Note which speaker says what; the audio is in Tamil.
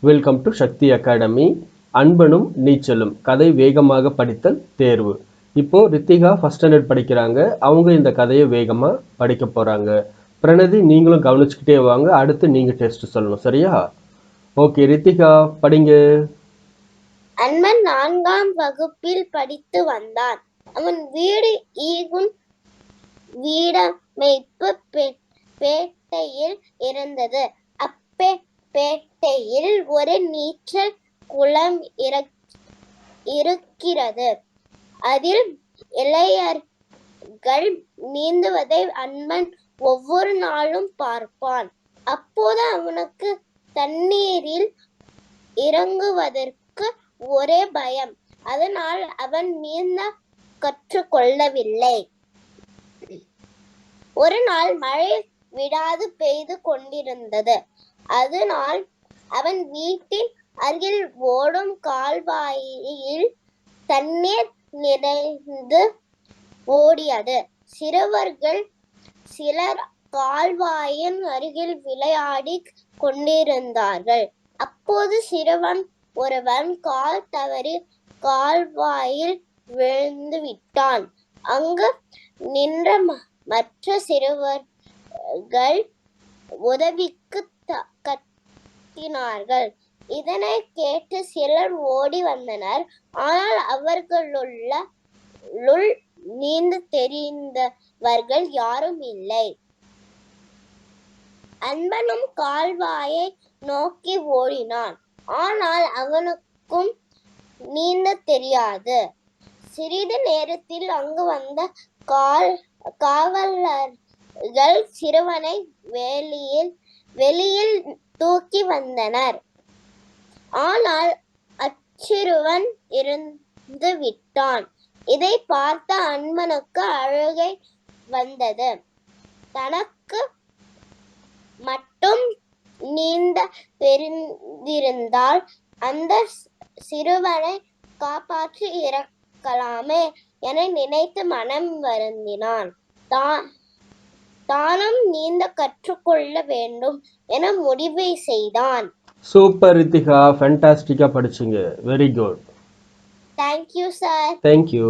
Speaker 1: வெல்கம் டு சக்தி அகாடமி அன்பனும் நீச்சலும். கதை வேகமாக படித்தல் தேர்வு. இப்போ ரித்திகா ஃபஸ்ட் ஸ்டாண்டர்ட் படிக்கிறாங்க. அவங்க இந்த கதையை வேகமாக படிக்க போகிறாங்க பிரணதி நீங்களும் கவனிச்சுக்கிட்டே வாங்க. அடுத்து நீங்கள் டெஸ்ட் சொல்லணும். சரியா? ஓகே ரித்திகா படிங்க.
Speaker 2: அன்பன் நான்காம் வகுப்பில் படித்து வந்தான். அவன் வீடு ஈகுன் வீடமைப்பு பே- பேட்டையில் இருந்தது. அப்பே பேட்டையில் ஒரு நீச்சல் குளம் இருக்கிறது. அதில் இளையர்கள் நீந்துவதை அன்பன் ஒவ்வொரு நாளும் பார்ப்பான். அப்போது அவனுக்கு தண்ணீரில் இறங்குவதற்கு ஒரே பயம். அதனால் அவன் நீந்த கற்றுக்கொள்ளவில்லை. ஒரு நாள் மழை விடாது பெய்து கொண்டிருந்தது. அதனால் அவன் வீட்டின் அருகில் ஓடும் கால்வாயில் தண்ணீர் நிறைந்து ஓடியது. சிறுவர்கள் சிலர் கால்வாயின் அருகில் விளையாடி கொண்டிருந்தார்கள். அப்போது சிறுவன் ஒருவன் கால் தவறி கால்வாயில் விழுந்து விட்டான் அங்கு நின்ற ம- மற்ற சிறுவர்கள் உதவிக்கு த- இதனை கேட்டு சிலர் ஓடி வந்தனர். ஆனால் அவர்களுள்ள நீந்து தெரிந்தவர்கள் யாரும் இல்லை. அன்பனும் கால்வாயை நோக்கி ஓடினான். ஆனால் அவனுக்கும் நீந்த தெரியாது. சிறிது நேரத்தில் அங்கு வந்த கால் காவலர்கள் சிறுவனை வெளியில் வெளியில் தூக்கி வந்தனர். ஆனால் அச்சிறுவன் இருந்து விட்டான் இதை பார்த்த அன்பனுக்கு அழுகை வந்தது. தனக்கு மட்டும் நீந்த தெரிந்திருந்தால் அந்த சிறுவனை காப்பாற்றி இறக்கலாமே என நினைத்து மனம் வருந்தினான். தான் தானும் நீந்த கற்றுக்கொள்ள வேண்டும் என முடிவு செய்தான்.
Speaker 1: சூப்பர் ரித்திகா ஃபேண்டாஸ்டிக்கா படிச்சீங்க. Very good
Speaker 2: thank you sir
Speaker 1: thank you